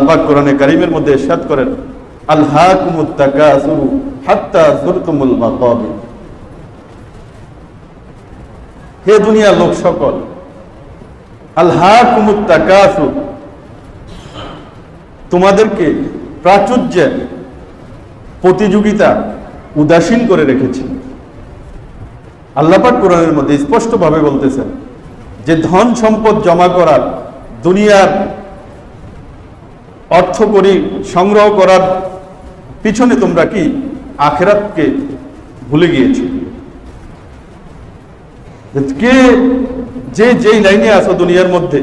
আল্লাহ কোরআনে মধ্যে করেন হে দুনিয়া লোক সকল তোমাদেরকে প্রাচুর্যের প্রতিযোগিতা উদাসীন করে রেখেছে। আল্লাপাক কোরআনের মধ্যে স্পষ্টভাবে বলতেছেন যে ধন সম্পদ জমা করার দুনিয়ার অর্থ করি সংগ্রহ করার পিছনে তোমরা কি আখেরাতকে ভুলে গিয়েছো? কে যে যেই লাইনে আসো দুনিয়ার মধ্যে,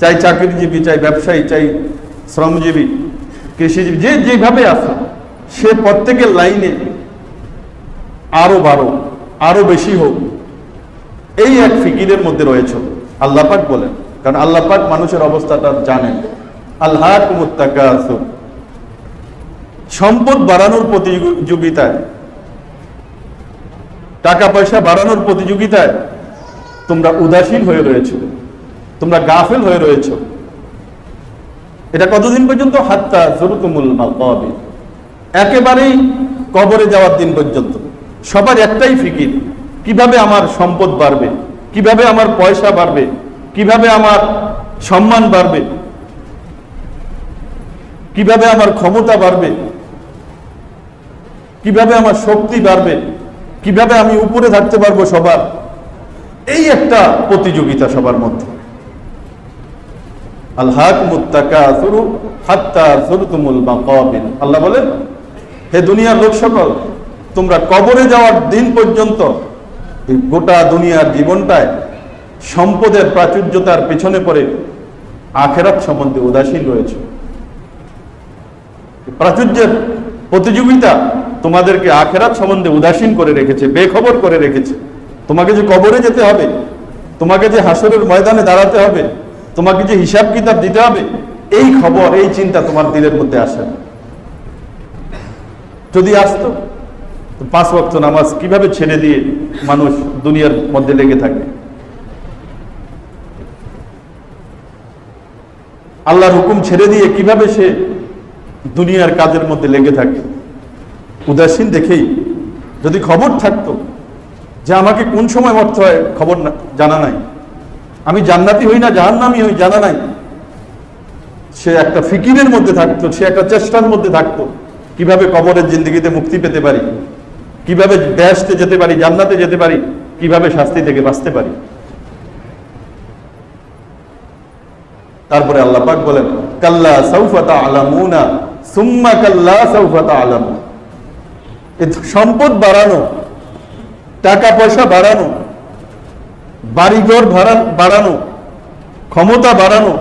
চাই চাকরিজীবী, চাই ব্যবসায়ী, চাই শ্রমজীবী, কৃষিজীবী, যে যেভাবে আসো সে প্রত্যেকের লাইনে আরও বারো আরও বেশি হোক। এই এক ফিকিরের মধ্যে রয়েছে। আল্লাপাক বলেন, কারণ আল্লাপাক মানুষের অবস্থাটা জানেন। আল্লাহ সম্পদ বাড়ানোর প্রতিযোগিতায় টাকা পয়সা বাড়ানোর প্রতিযোগিতায় তোমরা উদাসীন হয়ে রয়েছ, তোমরা গাফেল হয়ে রয়েছ। এটা কতদিন পর্যন্ত? হাত্তা জরুতুমুল মাকাবির একেবারেই কবরে যাওয়ার দিন পর্যন্ত। সবার একটাই ফিকির, কীভাবে আমার সম্পদ বাড়বে, কীভাবে আমার পয়সা বাড়বে, কীভাবে আমার সম্মান বাড়বে কীভাবে আমার ক্ষমতা বাড়বে? কীভাবে আমার শক্তি বাড়বে? কীভাবে আমি উপরে থাকতে পারব সবার? এই একটা প্রতিযোগিতা সবার মধ্যে। আল্লাহ বলেন, হে দুনিয়ার লোক সকল, তোমরা কবরে যাওয়ার দিন পর্যন্ত গোটা দুনিয়ার জীবনটায় সম্পদের প্রাচুর্যতার পেছনে পড়ে আখেরাত সম্বন্ধে উদাসীন রয়েছে। প্রাচুর্যের প্রতিযোগিতা তোমাদেরকে আখেরাত সম্বন্ধে উদাসীন করে রেখেছে, বেখবর করে রেখেছে। তোমাকে যে কবরে যেতে হবে, তোমাকে যে হাসরের ময়দানে দাঁড়াতে হবে, তোমাকে যে হিসাব কিতাব দিতে হবে, এই খবর, এই চিন্তা তোমার দিলের মধ্যে আসে যদি আসতো পাঁচ ওয়াক্ত নামাজ কীভাবে ছেড়ে দিয়ে মানুষ দুনিয়ার মধ্যে লেগে থাকে? আল্লাহর হুকুম ছেড়ে দিয়ে কীভাবে সে দুনিয়ার কাজের মধ্যে লেগে থাকে। উদাসীন দেখেই যদি খবর থাকতো যে আমাকে কোন সময় মরতে হয়, খবর জানা নাই। আমি জান্নাতি হই না, জাহান্নামি হই, জানা নাই। সে একটা ফিকিরের মধ্যে থাকতো, সে একটা চেষ্টার মধ্যে থাকতো, কীভাবে কবরের জিন্দগিতে মুক্তি পেতে পারি? কীভাবে ব্যস্তে যেতে পারি, জান্নাতে যেতে পারি? কীভাবে শাস্তি থেকে বাঁচতে পারি? তারপরে আল্লাহ পাক বলেন, কাল্লা সৌফাতা আলামুনা কাল্লা সৌফাতা সম্পদ বাড়ানো, টাকা পয়সা বাড়ানো, বাড়িঘর বাড়ানো, ক্ষমতা বাড়ানো,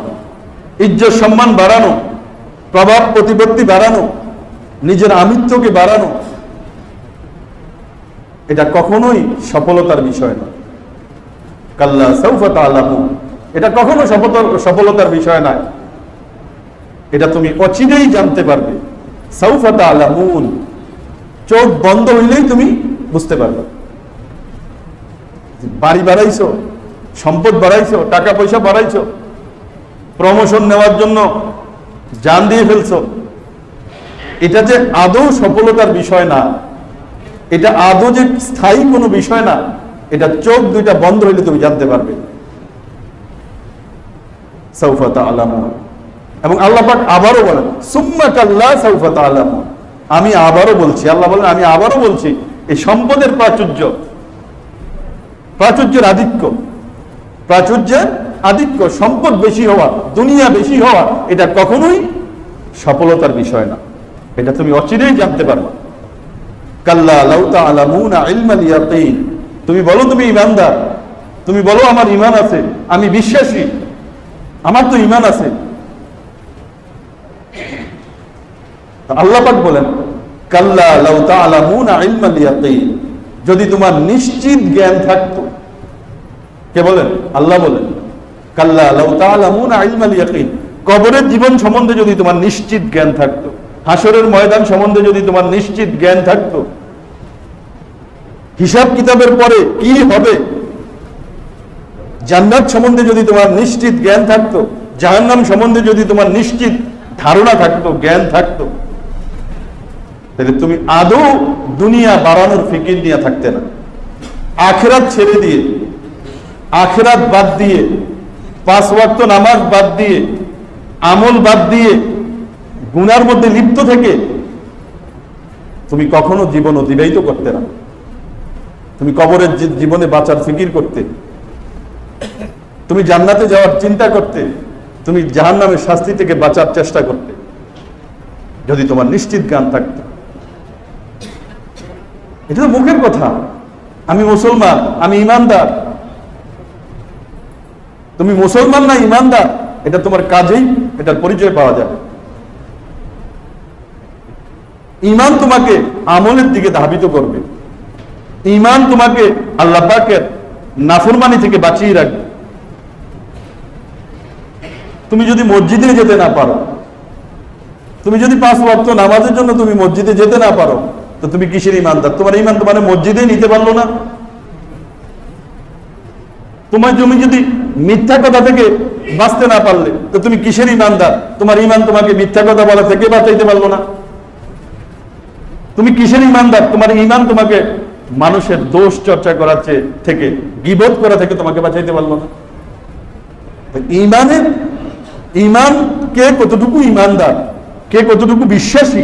ইজ্জত সম্মান বাড়ানো, প্রভাব প্রতিপত্তি বাড়ানো, নিজের আমিত্বকে বাড়ানো, এটা কখনোই সফলতার বিষয় নয় কাল্লা সৌফতা আলামু এটা কখনো সফলতার বিষয় নয়। এটা তুমি অচিরেই জানতে পারবে। সৌফতা আলামুন চোখ বন্ধ হইলেই তুমি বুঝতে পারবে। বাড়ি বাড়াইছো, সম্পদ বাড়াইছো, টাকা পয়সা বাড়াইছো প্রমোশন নেওয়ার জন্য জান দিয়ে ফেলছো। এটা যে আদৌ সফলতার বিষয় না, এটা আদৌ যে স্থায়ী কোনো বিষয় না, এটা চোখ দুইটা বন্ধ হইলে তুমি জানতে পারবে। সৌফতা আলাম এবং আল্লাহ আবারও বলেন, সুম্মা কাল্লা সৌফতা আলাম আমি আবারও বলছি, আল্লাহ বলেন, আমি আবারও বলছি, এই সম্পদের প্রাচুর্য, প্রাচুর্যের আধিক্য প্রাচুর্যের আধিক্য, সম্পদ বেশি হওয়া, দুনিয়া বেশি হওয়া, এটা কখনোই সফলতার বিষয় না। এটা তুমি অচিরেই জানতে পারবে। কাল্লা লাউতা আলামুনা ইলমাল ইয়াকিন। তুমি বলো, তুমি ইমানদার। তুমি বলো, আমার ইমান আছে, আমি বিশ্বাসী। আমার তো ইমান আছে আল্লাহ পাক বলেন যদি তোমার নিশ্চিত জ্ঞান থাকতো, কে বলেন? আল্লাহ বলেন কবরের জীবন সম্বন্ধে যদি তোমার নিশ্চিত জ্ঞান থাকতো হাসরের ময়দান সম্বন্ধে যদি তোমার নিশ্চিত জ্ঞান থাকতো, হিসাব কিতাবের পরে কি হবে? জান্নাত সম্বন্ধে যদি তোমার নিশ্চিত জ্ঞান থাকতো, জাহান্নাম সম্বন্ধে যদি তোমার নিশ্চিত ধারণা থাকতো, জ্ঞান থাকতো তাহলে তুমি আদৌ দুনিয়া বাড়ানোর ফিকির নিয়ে থাকতে না। আখেরাত ছেড়ে দিয়ে, আখেরাত বাদ দিয়ে, পাঁচ ওয়াক্ত নামাজ বাদ দিয়ে, আমল বাদ দিয়ে, গুনার মধ্যে লিপ্ত থেকে তুমি কখনো জীবন অতিবাহিত করতে না। তুমি কবরের জীবনে বাঁচার ফিকির করতে। তুমি জান্নাতে যাওয়ার চিন্তা করতে। তুমি জাহান্নামের শাস্তি থেকে বাঁচার চেষ্টা করতে। যদি তোমার নিশ্চিত জ্ঞান থাকতো। এটা তো মুখের কথা। আমি মুসলমান, আমি ইমানদার। তুমি মুসলমান না ইমানদার? এটা তোমার কাজেই এটার পরিচয় পাওয়া যাবে। ইমান তোমাকে আমলের দিকে ধাবিত করবে। ইমান তোমাকে আল্লাহ পাকের নাফরমানি থেকে বাঁচিয়ে রাখবে। তুমি যদি মসজিদে যেতে না পারো, তুমি যদি পাঁচ ওয়াক্ত নামাজের জন্য তুমি মসজিদে যেতে না পারো তো তুমি কিসের ইমানদার তোমার ইমান তোমার মসজিদে নিতে পারল না। তোমার তুমি যদি মিথ্যা কথা থেকে বাঁচতে না পারলে, তো তুমি কিসের ইমানদার তোমার ইমান তোমাকে মিথ্যা কথা বলা থেকে বাঁচাইতে পারল না। তুমি কিসের ইমানদার তোমার ইমান তোমাকে মানুষের দোষ চর্চা করার থেকে গিবোধ করা থেকে তোমাকে বাঁচাইতে পারল না। ইমানের ইমান কে কতটুকু ইমানদার কে কতটুকু বিশ্বাসী?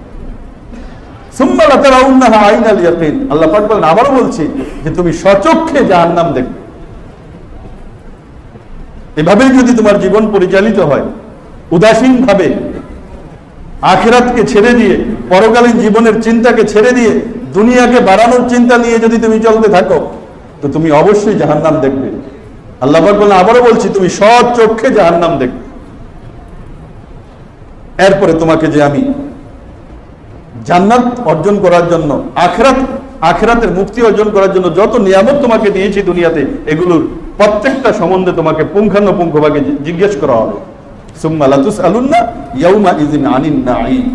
আল্লাহ পাক আবারও বলছি যে তুমি সচক্ষে জাহান্নাম দেখবে। এভাবেই যদি তোমার জীবন পরিচালিত হয় উদাসীন ভাবে আখেরাতকে ছেড়ে দিয়ে, পরকালীন জীবনের চিন্তাকে ছেড়ে দিয়ে, দুনিয়াকে বাড়ানোর চিন্তা নিয়ে যদি তুমি চলতে থাকো, তো তুমি অবশ্যই জাহান্নাম দেখবে। আল্লাহ বলেন, আবারও বলছি, তুমি সৎ চক্ষে জাহান্নাম দেখবে। এরপরে তোমাকে যে আমি জান্নাত অর্জন করার জন্য, আখরাত, আখরাতের মুক্তি অর্জন করার জন্য যত নিয়ামত তোমাকে দিয়েছি দুনিয়াতে, এগুলোর প্রত্যেকটা সম্বন্ধে তোমাকে পুঙ্খানুপুঙ্খভাবে জিজ্ঞেস করা হবে। সুম্মা লাতুস আলুন্না ইয়াউমা ইযিন আনিন নাঈম।